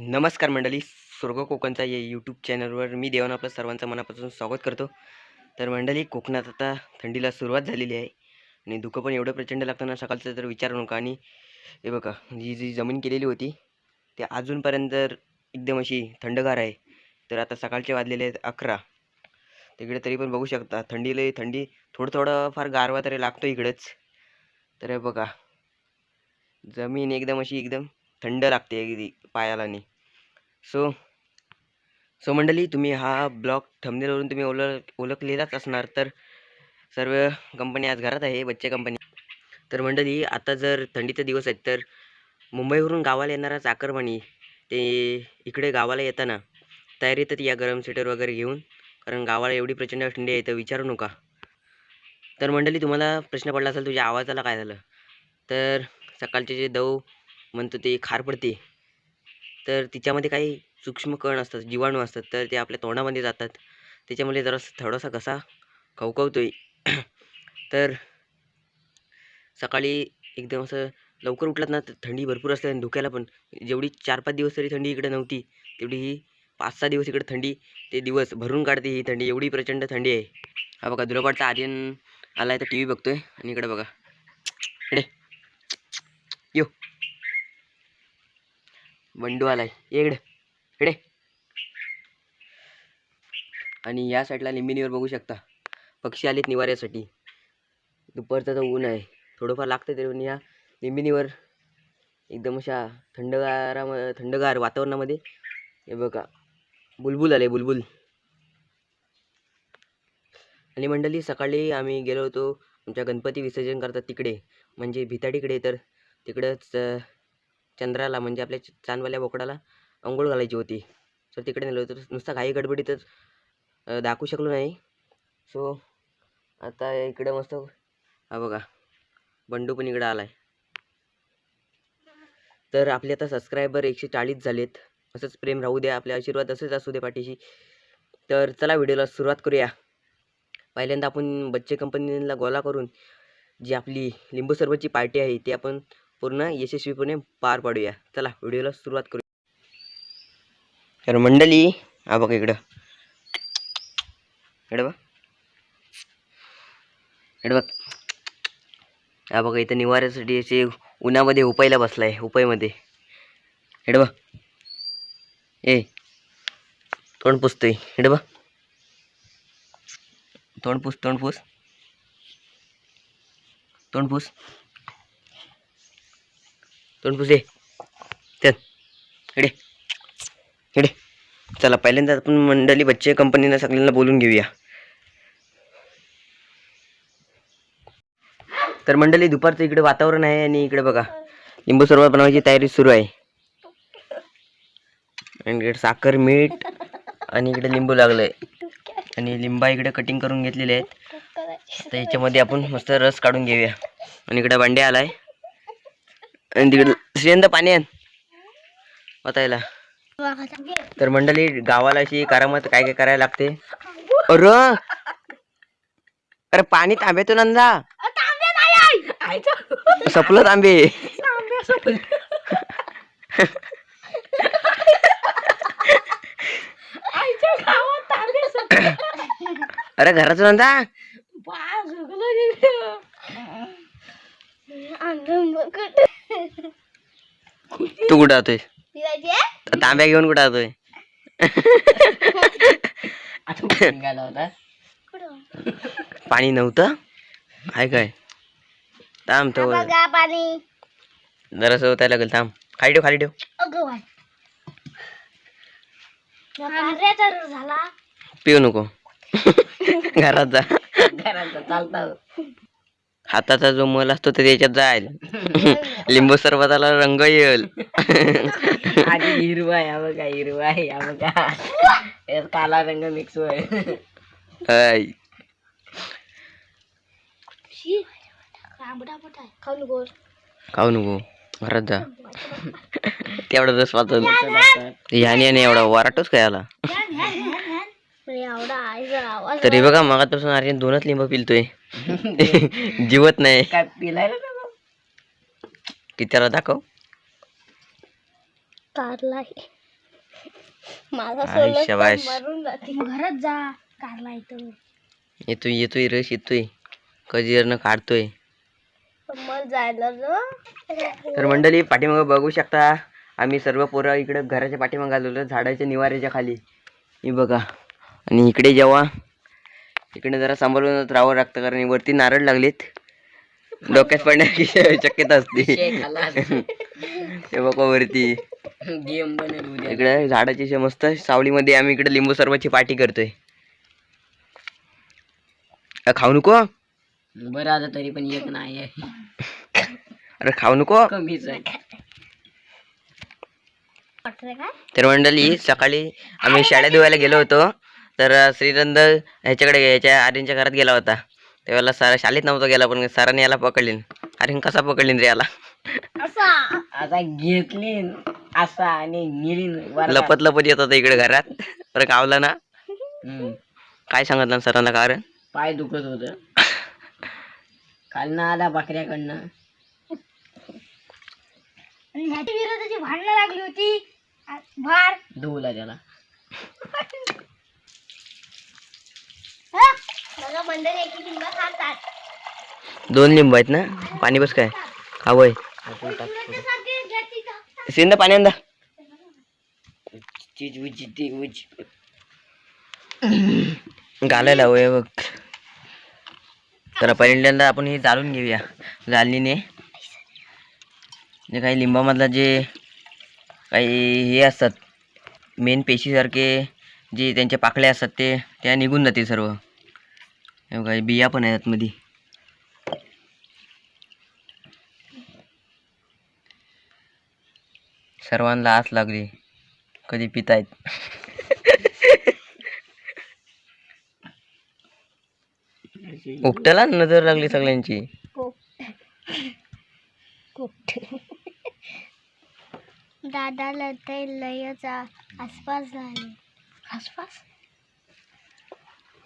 नमस्कार मंडळी स्वर्ग कोकणचा या यूट्यूब चॅनलवर मी देवान आपलं सर्वांचं मनापासून स्वागत करतो. तर मंडळी कोकणात आता थंडीला सुरुवात झालेली आहे आणि धुकं पण एवढं प्रचंड लागतं ना सकाळचं तर विचारू नका. आणि हे बघा जी जी जमीन केलेली होती ते अजूनपर्यंत एकदम अशी थंडगार आहे. तर आता सकाळचे वाजलेले आहेत अकरा. तिकडे तरी पण बघू शकता थंडीला थंडी थोडं थोडं फार गारवा तरी लागतो इकडेच. तर हे बघा जमीन एकदम अशी एकदम थंड लागते अगदी पायाला नाही सो सो मंडळी तुम्ही हा ब्लॉग थंबनेलवरून तुम्ही ओळख ओळखलेलाच असणार. तर सर्व कंपनी आज घरात आहे बच्चे कंपनी तर मंडळी आता जर थंडीचे दिवस आहेत तर मुंबईवरून गावाला येणारा चाकरमानी ते इकडे गावाला येताना तयारीतच या गरम स्वेटर वगैरे घेऊन कारण गावाला एवढी प्रचंड थंडी आहे तर विचारू नका. तर मंडळी तुम्हाला प्रश्न पडला असेल तुझ्या आवाजाला काय झालं? तर सकाळचे जे दव म्हणतो ते खार पडते. तर तिच्यामध्ये काही सूक्ष्म कण असतात जीवाणू असतात तर ते आपल्या तोंडामध्ये जातात. त्याच्यामुळे जरा थोडासा घसा खवखवतोय. तर सकाळी एकदम असं लवकर उठलात ना तर थंडी भरपूर असते आणि धुक्याला पण. जेवढी चार पाच दिवस तरी थंडी इकडे नव्हती तेवढी ही पाच सहा दिवस इकडे थंडी ते दिवस भरून काढते ही थंडी. एवढी प्रचंड थंडी आहे. हा बघा दुरापाटचा आर्यन आला आहे तर टी व्ही बघतोय आणि इकडे बघा. इकडे यो बंडू आलाय. ये इकडे. इकडे. आणि या साईडला लिंबिनीवर बघू शकता. पक्षी आलेत निवाऱ्यासाठी. दुपारचं तर ऊन आहे. थोडंफार लागतं तरी पण या लिंबिनीवर एकदम अशा थंडगारा थंडगार वातावरणामध्ये. हे बघा. बुलबुल आले बुलबुल. आणि मंडळी सकाळी आम्ही गेलो होतो. आमच्या गणपती विसर्जन करतात तिकडे. म्हणजे भिताडीकडे तर तिकडंच चंद्राला म्हणजे आपल्या चांदवाल्या बोकडाला अंघोळ घालायची होती. तर तिकडे नेलो तर नुसता घाई गडबडीतच दाखवू शकलो नाही. सो आता इकडे मस्त हा बघा बंडू पण इकडं आलाय. तर आपले आता सबस्क्रायबर एकशे चाळीस झालेत. असंच प्रेम राहू द्या आपल्या आशीर्वाद असंच असू दे पाठीशी. तर चला व्हिडिओला सुरुवात करूया. पहिल्यांदा आपण बच्चे कंपनीला गोला करून जी आपली लिंबू सरबतची पार्टी आहे ती आपण पूर्ण यशस्वीपणे पार पाडूया. चला व्हिडिओला सुरुवात करूया तर मंडळी हा बघा इकडं. इकडं बघ. इकडं बघ. हा बघा इथं निवाऱ्यासाठी असे उन्हामध्ये उपायला बसलाय उपायमध्ये. इकडं बघ. ए तोंड पुसतोय. इकडं बघ. तोंड पुस तोंड पुस. तोंड पुस. तोंड पुसे चल इकडे. इकडे. चला पहिल्यांदा आपण मंडळी बच्चे कंपनीला सगळ्यांना बोलून घेऊया. तर मंडळी दुपारचं इकडे वातावरण आहे आणि इकडे बघा लिंबू सरबत बनवायची तयारी सुरू आहे. आणि इकडे साखर मीठ आणि इकडे लिंबू लागलंय. आणि लिंबा इकडे कटिंग करून घेतलेले आहेत. तर याच्यामध्ये आपण मस्त रस काढून घेऊया. आणि इकडे भांडे आलाय. आणि तिकडे श्रीयंत पाणी आण वाचायला तर मंडळी गावाला अशी करामत काय काय करायला लागते? अरे! अरे पाणी तांब्यातून नंदा सपलं तांबे. अरे घरातून नंदा तू कुठं आतोय तांब्या घेऊन कुठं आतोय पाणी नव्हतं? आहे काय? थांब तो. पाणी. जरासं होतायला लागेल थांब. खाली ठेव खाली ठेव. पिऊ नको. घरात जा. हाताचा जो मल असतो तो त्याच्यात जाईल. लिंबू सरबताला रंग येईल. आधी हिरवा आहे हा बघा हिरवा आहे हा बघा. यात काला रंग मिक्स होय. खाऊ नको खाऊ नको घरात जा. तेवढा रस वाचल ह्याने आणि एवढा वराटच काय आला? तरी बघा मागापासून आर्यन दोनच लिंब पिलतोय. जिवत नाही. काय पिलाय ना किती त्याला दाखव. कारला घरात जा कारला येतो येतोय येतोय रस येतोय. कजीरनं काढतोय. तर मंडळी पाठीमागं बघू शकता आम्ही सर्व पोरं इकडे घराच्या पाठीमागं आलेलो झाडाच्या निवाऱ्याच्या खाली. ही बघा. आणि इकडे जेव्हा इकडे जरा सांभाळून राहावं लागतं कारण वरती नारळ लागलेत. डोक्यात पडण्याची शक्यता असते. हे बघा वरती. गेम इकडे झाडाची मस्त सावलीमध्ये आम्ही इकडे लिंबू सरबतची पार्टी करतोय. खाऊ नको? बरं आता तरी पण एक नाही अरे खाऊ नको? कमीच आहे. तर मंडळी सकाळी आम्ही शाळेत धुवायला गेलो होतो. तर श्रीरंद ह्याच्याकडे ह्याच्या आर्यनच्या घरात गेला होता. त्यावेळेला सर शाळेत नव्हता गेला पण सरांनी याला पकडलीन. आर्यन कसा पकडलीन रे याला? आता घेतली असा आणि गेली. लपत लपत येत होता इकडे घरात. तर गावला ना. काय सांगितलं सरांना कारण पाय दुखत होत. काल ना आला बकऱ्याकडनं. आणि ह्याची विरोधाची भांडणं लागली होती. भार. धुवला त्याला हा? बघा मंडळी एक लिंब खातात दोन लिंब आहेत ना? पाणी बस काय? हवंय सारखे घ्यायची का? सिंध पाणी अंदा घालायला हवंय बघ. तर पहिल्यांदा आपण हे जाळून घेऊया जाळणीने. जे काही लिंबामधला जे काही हे असतात मेन पेशीसारखे जे त्यांच्या पाकळ्या असतात ते त्या निघून जातील सर्व. हे बघा हे बिया पण आहेत मध्ये सर्वांना आस लागली. कधी पितायत. उकट्याला नजर लागली सगळ्यांची. लयच आ- आसपास झाले. आसपास? हो?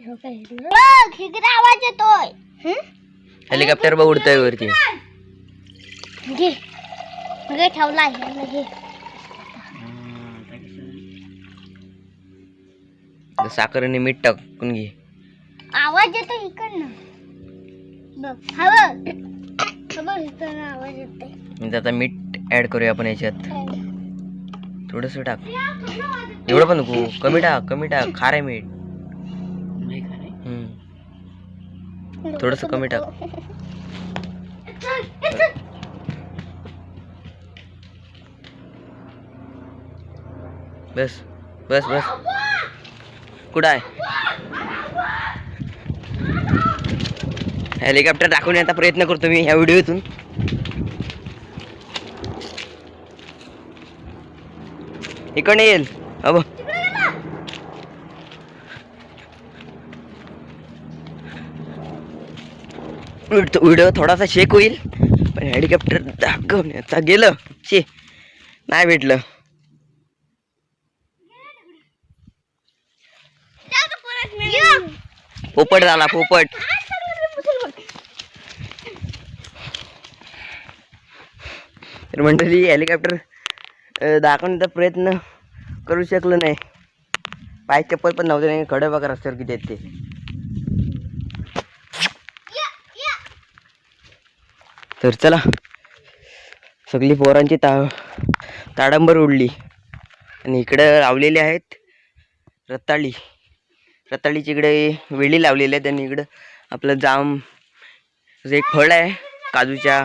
बघ, आवाज येतोय. हं? हेलिकॉप्टर बघ उडतोय वरती. घे. घे ठेवला घे. साखर आणि मीठ टाकून घे. आवाज येतो इकडनं. बघ आवाज येतोय. म्हणजे आता मीठ ऍड करूया आपण याच्यात. थोडस टाक. एवढं पण नको. कमी टाक कमी टाक. खार आहे मीठ. नाही. थोडस कमी टाक. बस बस बस. कुठं आहे? हेलिकॉप्टर दाखवण्याचा प्रयत्न करतो मी ह्या व्हिडिओतून. इकडे येईल. अबो. व्हिडिओ थोडासा शेक होईल. पण हेलिकॉप्टर दाखवण्याचा गेलं. शे नाही भेटलं. पोपट झाला पोपट. तर मंडळी हेलिकॉप्टर दाखवण्याचा प्रयत्न करू शकलो नाही. पाय चप्पल पण नव्हते नाही खडं बघा रस्त्यावर किती आहेत ते तर चला. सगळी पोरांची ता ताडंबर उडली. आणि इकडं लावलेले आहेत रताळी. रताळीची इकडे वेळी लावलेली आहेत आणि इकडं आपलं जाम जे एक फळ आहे काजूच्या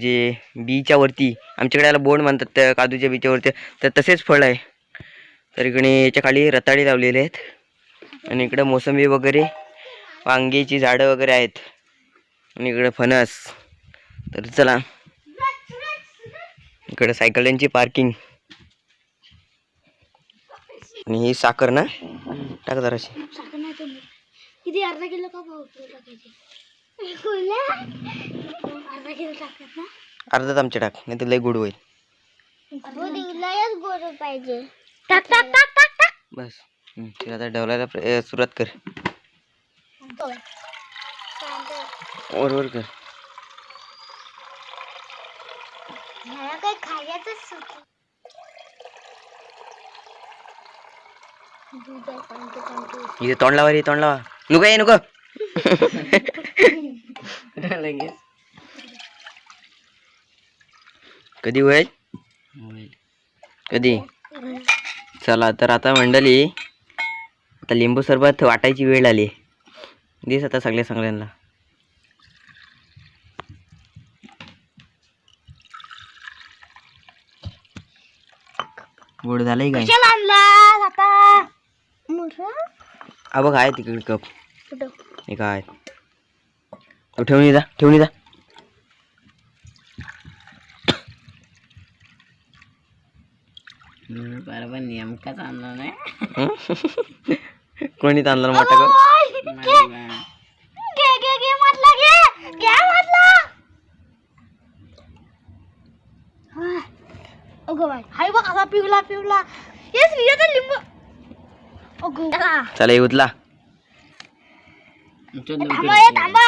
जे बीच्या वरती. आमच्याकडे याला बोंड म्हणतात त्या काजूच्या बीच्या वरती. तर तसेच फळ आहे. तर इकडे याच्या खाली रताळी लावलेले आहेत. आणि इकडं मोसंबी वगैरे वांग्याची झाडं वगैरे आहेत. आणि इकडं फणस. तर चला. इकडं सायकल्यांची पार्किंग आणि ही साखर ना? टाक जराशी. साखर नाही तुम्ही. किती अर्धा किलो का? अर्धा किलो टाकत ना? अर्धा चमचे टाक नाही तर लय गोड होईल. पाहिजे. टाक टाक टाक टाक टाक. बस. हम्म, ते आता ढवलायला अं, सुरुवात कर. वर वर कर ह्याला काही खायचंच. इथे तोंड लावा रे तोंड लावा. नको ये नको. लगेच. कधी होईल? होईल. कधी? चला तर आता मंडळी आता लिंबू सरबत वाटायची वेळ आली. दिस आता सगळ्या सगळ्यांना. गोड झालंय काय? कशाला आता? हा बघ आहे तिकडे कप. हे काय तो ठेवून ये जा ठेवून जा. बरोबर नेमकाच आणला नाही? कोणी तांदळा मोठा कप बरोबर. घे घे घे म्हटलं घे घे म्हटलं हा. अगं बाई हाय बघ असा पिवला विजय लिंबू अगं. चला. चला ये थांबा थांबा.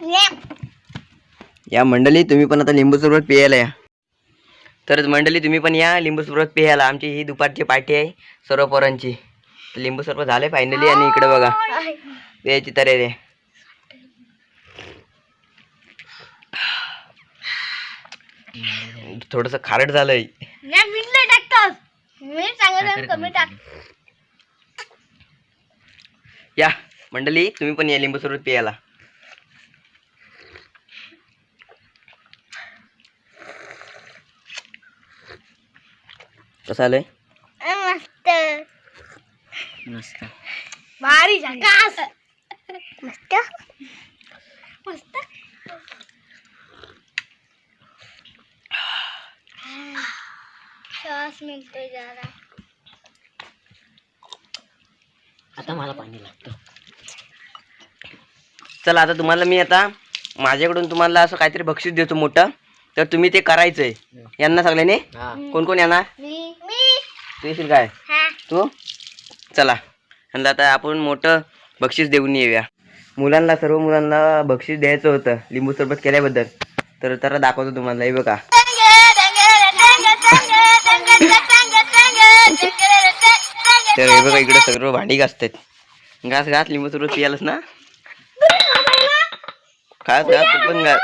ये. मंडळी तुम्ही पण आता लिंबू सरबत पियायला या. तर मंडळी तुम्ही पण या लिंबू सरबत पियायला. आमची ही दुपारची पार्टी आहे सर्व पोरांची लिंबू सरबत झाले फायनली आणि इकडे बघा. प्यायची तयारी थोडंसं खारट झालंय. मी मीठ नाही टाकतोस मीठ चांगलं साखर कमी टाक. या मंडळी तुम्ही पण या लिंबू सरबत पियायला. कसं आलंय? मस्त. मस्त. भारी झकास मस्त. श्वास मिळतोय जरा. आता मला पाणी लागतं. चला आता तुम्हाला मी आता माझ्याकडून तुम्हाला असं काहीतरी बक्षीस देतो मोठं. तर तुम्ही ते करायचंय. यांना सगळ्यांनी? हा. कोण कोण येणार मी. मी तू येशील काय? हा. तू? चला. यांना आता आपण मोठं बक्षीस देऊन येऊया. मुलांना सर्व मुलांना बक्षीस द्यायचं होतं लिंबू सरबत केल्याबद्दल. तर तर दाखवतो तुम्हाला हे बघा. सर्व भांडी घासतात. घास घास लिंबू सरबत पियालच ना? घास घास तू पण घास.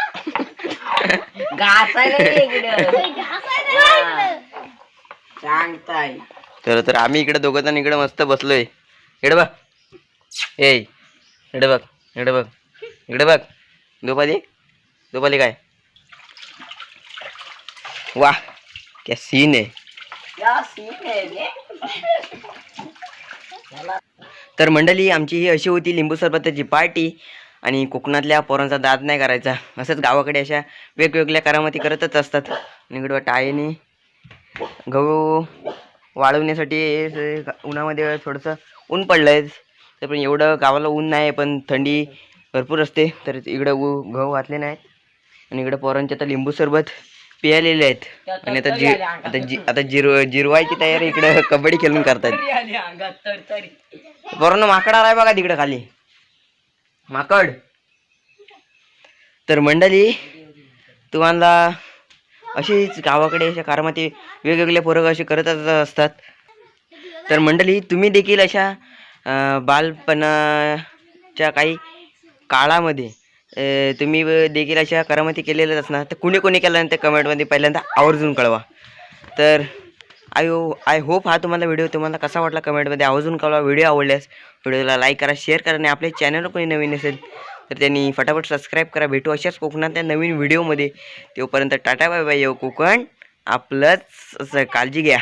सांगताय. तर तर आम्ही इकडे दोघं जण इकडे मस्त बसलोय. इकडे बघ. ए इकडे बघ इकडे बघ इकडे बघ. दोपाली दोपाली काय? वा क्या सीन आहे. या सीन आहे रे. तर मंडळी आमची ही अशी होती लिंबू सरबताची पार्टी आणि कोकणातल्या पोरांचा दाद नाही करायचा. असंच गावाकडे अशा वेगवेगळ्या करामती करतच असतात. आणि इकडं टाळीने गहू वाळवण्यासाठी उन्हामध्ये थोडंसं ऊन पडलं आहे तर पण एवढं गावाला ऊन नाही पण थंडी भरपूर असते. तर इकडं ऊ गहू घातले नाहीत. आणि इकडं पोरांचे आता लिंबू सरबत पियालेले आहेत. आणि आता जी आता जी आता जिरव जिरवायची तयारी इकडं कबड्डी खेळून करतात पोरांनो माकड आलाय बघा तिकडे खाली. माकड. तर मंडळी तुम्हाला अशीच गावाकडे अशा कारमाती वेगवेगळे पोरं असे करतच असतात. तर मंडळी तुम्ही देखील अशा बालपणाच्या काही काळामध्ये तुम्ही देखील अशा करामती केलेल्याच असणार. तर कुणी कोणी केलं ते कमेंटमध्ये पहिल्यांदा आवर्जून कळवा. तर आय आय होप हा तुम्हाला व्हिडिओ तुम्हाला कसा वाटला कमेंटमध्ये आवर्जून कळवा. व्हिडिओ आवडल्यास व्हिडिओला लाईक करा शेअर करा आणि आपल्या चॅनलवर कोणी नवीन असेल तर त्यांनी फटाफट सबस्क्राईब करा. भेटू अशाच कोकणातल्या नवीन व्हिडिओमध्ये. तोपर्यंत टाटा बाय बाय येऊ कोकण. आपलंच असं काळजी घ्या.